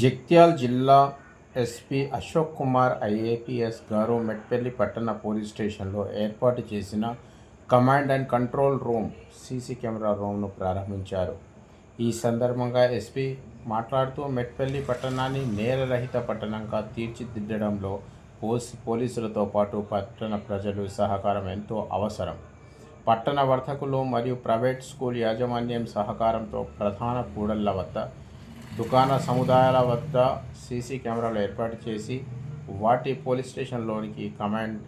జగిత్యాల జిల్లా SP Ashok Kumar IAPS గారు మెట్పల్లి పట్టణ పోలీస్ స్టేషన్లో ఏర్పాటు చేసిన command and control room CC camera రూమ్ను ప్రారంభించారు. ఈ సందర్భంగా ఎస్పీ మాట్లాడుతూ మెట్పల్లి పట్టణాన్ని నేరరహిత పట్టణంగా తీర్చిదిద్దడంలో పోసి పోలీసులతో పాటు పట్టణ ప్రజలు సహకారం ఎంతో అవసరం. పట్టణ వర్తకులు మరియు ప్రైవేట్ స్కూల్ యాజమాన్యం సహకారంతో ప్రధాన కూడళ్ళ వద్ద దుకాణ సముదాయాల వద్ద సీసీ కెమెరాలు ఏర్పాటు చేసి వాటి పోలీస్ స్టేషన్లోనికి కమాండ్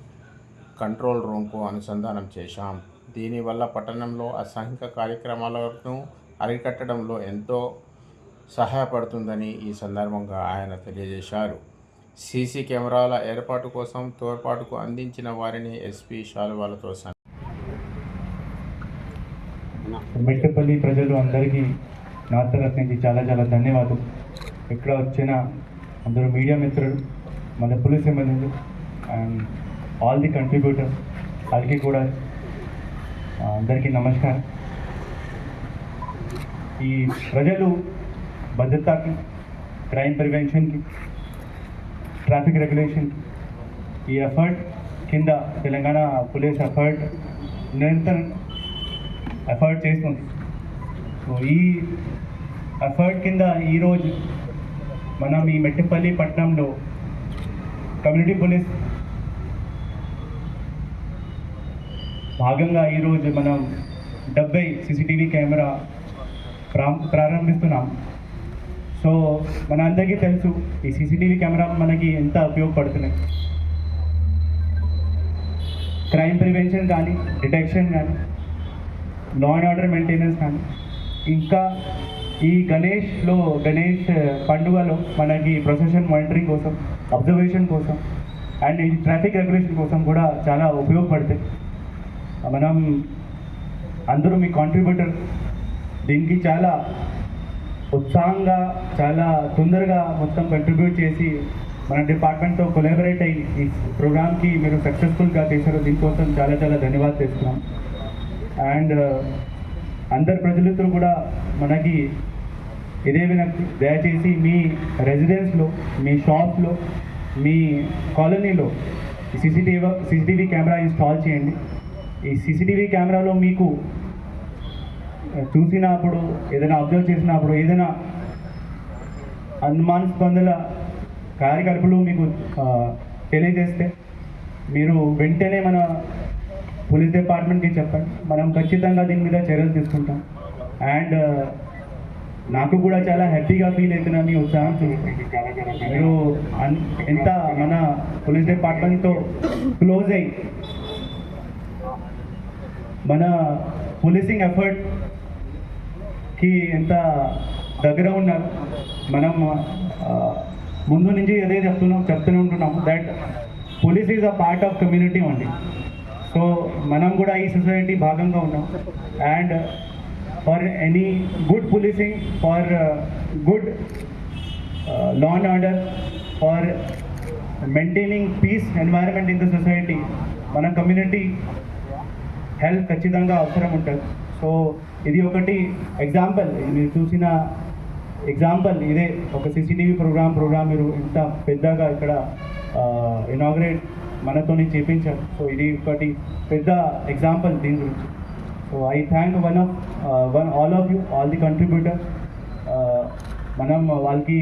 కంట్రోల్ రూమ్కు అనుసంధానం చేశాం. దీనివల్ల పట్టణంలో అసాంఘిక కార్యక్రమాలను అరికట్టడంలో ఎంతో సహాయపడుతుందని ఈ సందర్భంగా ఆయన తెలియజేశారు. సీసీ కెమెరాల ఏర్పాటు కోసం తోడ్పాటుకు అందించిన వారిని ఎస్పీ షాలువాలతో సన్ మెట్టపల్లి ప్రజలు అందరికీ నా తరఫు నుంచి చాలా చాలా ధన్యవాదాలు ఇక్కడ వచ్చిన అందరూ మీడియా మిత్రులు మన పోలీస్ ఎమ్మెల్యేలు అండ్ ఆల్ ది కంట్రిబ్యూటర్స్ వాళ్ళకి కూడా అందరికీ నమస్కారం. ఈ ప్రజలు భద్రతకి క్రైమ్ ప్రివెన్షన్కి ట్రాఫిక్ రెగ్యులేషన్కి ఈ ఎఫర్ట్ కింద తెలంగాణ పోలీస్ ఎఫర్ట్ నిరంతరం ఎఫర్ట్ చేస్తుంది. సో ఈ ఎఫర్ట్ కింద ఈరోజు మనం ఈ మెట్టిపల్లి పట్టణంలో కమ్యూనిటీ పోలీస్ భాగంగా ఈరోజు మనం డెబ్బై సీసీటీవీ కెమెరా ప్రా ప్రారంభిస్తున్నాం. సో మన అందరికీ తెలుసు ఈ సీసీటీవీ కెమెరా మనకి ఎంత ఉపయోగపడుతున్నాయి. క్రైమ్ ప్రివెన్షన్ కానీ డిటెక్షన్ కానీ లా అండ్ ఆర్డర్ మెయింటెనెన్స్ కానీ ఇంకా ఈ గణేష్లో గణేష్ పండుగలో మనకి ప్రొసెషన్ మానిటరింగ్ కోసం అబ్జర్వేషన్ కోసం అండ్ ఈ ట్రాఫిక్ రెగ్యులేషన్ కోసం కూడా చాలా ఉపయోగపడతాయి. మనం అందరూ మీ కాంట్రిబ్యూటర్ దీనికి చాలా ఉత్సాహంగా చాలా తొందరగా మొత్తం కంట్రిబ్యూట్ చేసి మన డిపార్ట్మెంట్తో కొలాబరేట్ అయ్యి ఈ ప్రోగ్రామ్కి మీరు సక్సెస్ఫుల్గా చేశారు దీనికోసం చాలా చాలా ధన్యవాదాలు చేస్తున్నాం అండ్ అందరు ప్రజలతో కూడా మనకి ఇదే వినక్తి దయచేసి మీ రెసిడెన్స్లో మీ షాప్లో మీ కాలనీలో సీసీటీవీ సీసీటీవీ కెమెరా ఇన్స్టాల్ చేయండి. ఈ సీసీటీవీ కెమెరాలో మీకు చూసినప్పుడు ఏదైనా అబ్జర్వ్ చేసినప్పుడు ఏదైనా అనుమానాస్పందుల కార్యకలాపాలు మీకు తెలియజేస్తే మీరు వెంటనే మన పోలీస్ డిపార్ట్మెంట్కి చెప్పండి. మనం ఖచ్చితంగా దీని మీద చర్యలు తీసుకుంటాం. అండ్ uh, నాకు కూడా చాలా హ్యాపీగా ఫీల్ అవుతున్నా మీ ఉత్సాహం చూసి మీరు అన్- ఎంత మన పోలీస్ డిపార్ట్మెంట్తో క్లోజ్ అయ్యి మన పోలీసింగ్ ఎఫర్ట్కి ఎంత దగ్గర ఉన్నారు. మనం ముందు నుంచి అదే చెప్తున్నాం చెప్తూనే ఉంటున్నాం that police is a part of community అండి సో మనం కూడా ఈ సొసైటీ భాగంగా ఉన్నాం. And for any good policing for good law and order for maintaining peace environment in the society మన కమ్యూనిటీ హెల్త్ ఖచ్చితంగా అవసరం ఉంటుంది. సో ఇది ఒకటి ఎగ్జాంపుల్ మీరు చూసిన ఎగ్జాంపుల్ ఇదే ఒక సీసీటీవీ ప్రోగ్రామ్ ప్రోగ్రామ్ మీరు ఇంత పెద్దగా ఇక్కడ uh, ఇనాగ్రేట్ మనతోని చేపించారు. సో ఇది ఒకటి పెద్ద ఎగ్జాంపుల్ దీని గురించి. So I thank one of one all of you all the contributor మనం వాళ్ళకి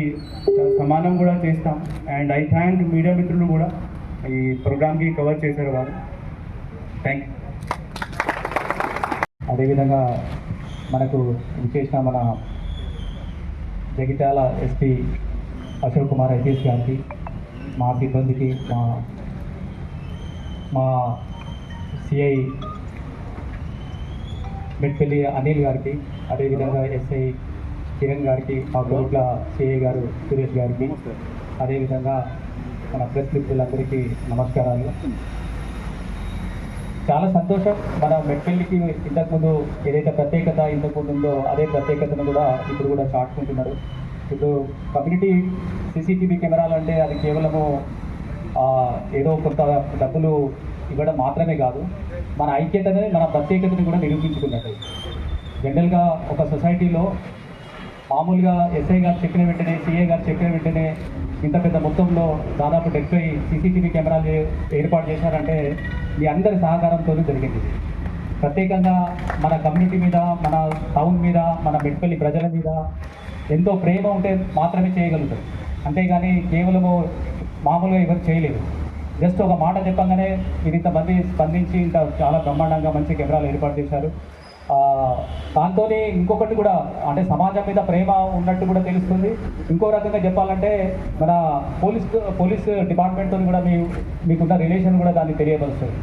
సమానం కూడా చేస్తాం. అండ్ ఐ థ్యాంక్ మీడియా మిత్రులు కూడా ఈ ప్రోగ్రామ్కి కవర్ చేశారు వాళ్ళు. థ్యాంక్ యూ అదేవిధంగా మనకు విశేష మన జగిత్యాల ఎస్పీ అశోక్ కుమార్ ఐపీఎస్ గారికి మా సిబ్బందికి మా మా సిఐ మెట్పల్లి అనిల్ గారికి అదేవిధంగా ఎస్ఐ కిరణ్ గారికి మా గోట్ల సిఐ గారు సురేష్ గారికి అదేవిధంగా మన ప్రెస్ మిత్రులందరికీ నమస్కారాలు. చాలా సంతోషం. మన మెట్పల్లికి ఇంతకుముందు ఏదైతే ప్రత్యేకత ఇంతకుముందు ఉందో అదే ప్రత్యేకతను కూడా ఇప్పుడు కూడా చాటుకుంటున్నారు. ఇప్పుడు కమ్యూనిటీ సీసీటీవీ కెమెరాలు అంటే అది కేవలము ఏదో కొంత డబ్బులు ఇవ్వడం మాత్రమే కాదు మన ఐక్యతని మన ప్రత్యేకతని కూడా నిరూపించుకున్నట్టు. జనరల్గా ఒక సొసైటీలో మామూలుగా ఎస్ఐ గారు చెప్పిన వెంటనే సిఏ గారు చెప్పిన వెంటనే ఇంత పెద్ద మొత్తంలో దాదాపు డెబ్బై సీసీటీవీ కెమెరాలు ఏర్పాటు చేశారంటే మీ అందరి సహకారంతో జరిగింది. ప్రత్యేకంగా మన కమ్యూనిటీ మీద మన టౌన్ మీద మన మెట్పల్లి ప్రజల మీద ఎంతో ప్రేమ ఉంటే మాత్రమే చేయగలుగుతారు అంతేగాని కేవలము మామూలుగా ఎవరు చేయలేదు. జస్ట్ ఒక మాట చెప్పంగానే మీరు ఇంతమంది స్పందించి ఇంత చాలా బ్రహ్మాండంగా మంచి కెమెరాలు ఏర్పాటు చేశారు. దాంతో ఇంకొకటి కూడా అంటే సమాజం మీద ప్రేమ ఉన్నట్టు కూడా తెలుస్తుంది. ఇంకో రకంగా చెప్పాలంటే మన పోలీస్ పోలీస్ డిపార్ట్మెంట్తో కూడా మీ మీకున్న రిలేషన్ కూడా దాన్ని తెలియపరుస్తుంది.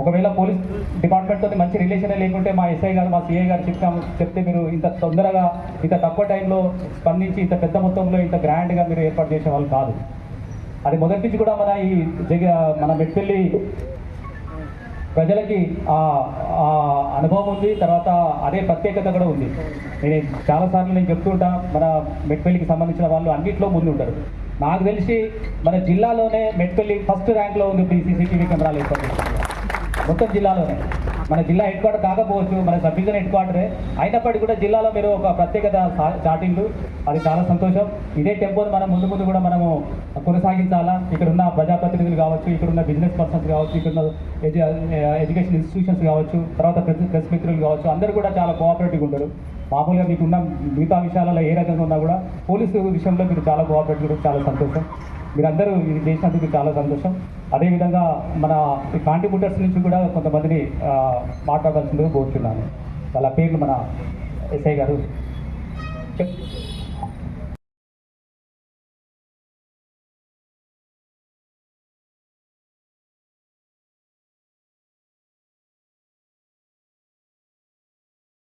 ఒకవేళ పోలీస్ డిపార్ట్మెంట్తో మంచి రిలేషన్ లేకుంటే మా ఎస్ఐ గారు మా సిఐ గారు చెప్తాము చెప్తే మీరు ఇంత తొందరగా ఇంత తక్కువ టైంలో స్పందించి ఇంత పెద్ద మొత్తంలో ఇంత గ్రాండ్గా మీరు ఏర్పాటు చేసే వాళ్ళు కాదు. అది మొదటి నుంచి కూడా మన ఈ జగ మన మెట్పల్లి ప్రజలకి ఆ అనుభవం ఉంది తర్వాత అదే ప్రత్యేకత కూడా ఉంది. నేను చాలాసార్లు నేను చెప్తుంటా మన మెట్పల్లికి సంబంధించిన వాళ్ళు అన్నింటిలో ముందు ఉంటారు. నాకు తెలిసి మన జిల్లాలోనే మెట్పల్లి ఫస్ట్ ర్యాంక్లో ఉంది ఇప్పుడు ఈ సీసీటీవీ కెమెరాలు ఏర్పాటు మొత్తం జిల్లాలోనే. మన జిల్లా హెడ్ క్వార్టర్ కాకపోవచ్చు మన సబ్ డివిజన్ హెడ్ క్వార్టరే అయినప్పటికీ కూడా జిల్లాలో మీరు ఒక ప్రత్యేకత చాటిండు అది చాలా సంతోషం. ఇదే టెంపోని మనం ముందు ముందు కూడా మనము కొనసాగించాలా? ఇక్కడ ఉన్న ప్రజాప్రతినిధులు కావచ్చు ఇక్కడ ఉన్న బిజినెస్ పర్సన్స్ కావచ్చు ఇక్కడ ఉన్న ఎడ్యు ఎడ్యుకేషన్ ఇన్స్టిట్యూషన్స్ కావచ్చు తర్వాత ప్రెస్ మిత్రులు కావచ్చు అందరూ కూడా చాలా కోఆపరేటివ్గా ఉంటారు. మామూలుగా మీకున్న మిగతా విషయాలలో ఏ రకంగా ఉన్నా కూడా పోలీసు విషయంలో మీరు చాలా కోఆపరేటివ్ చాలా సంతోషం. మీరందరూ ఇది చేసినందుకు చాలా సంతోషం. అదేవిధంగా మన కాంట్రిబ్యూటర్స్ నుంచి కూడా కొంతమందిని మాట్లాడాల్సిందిగా కోరుతున్నాను వాళ్ళ పేర్లు మన ఎస్ఐ గారు చెప్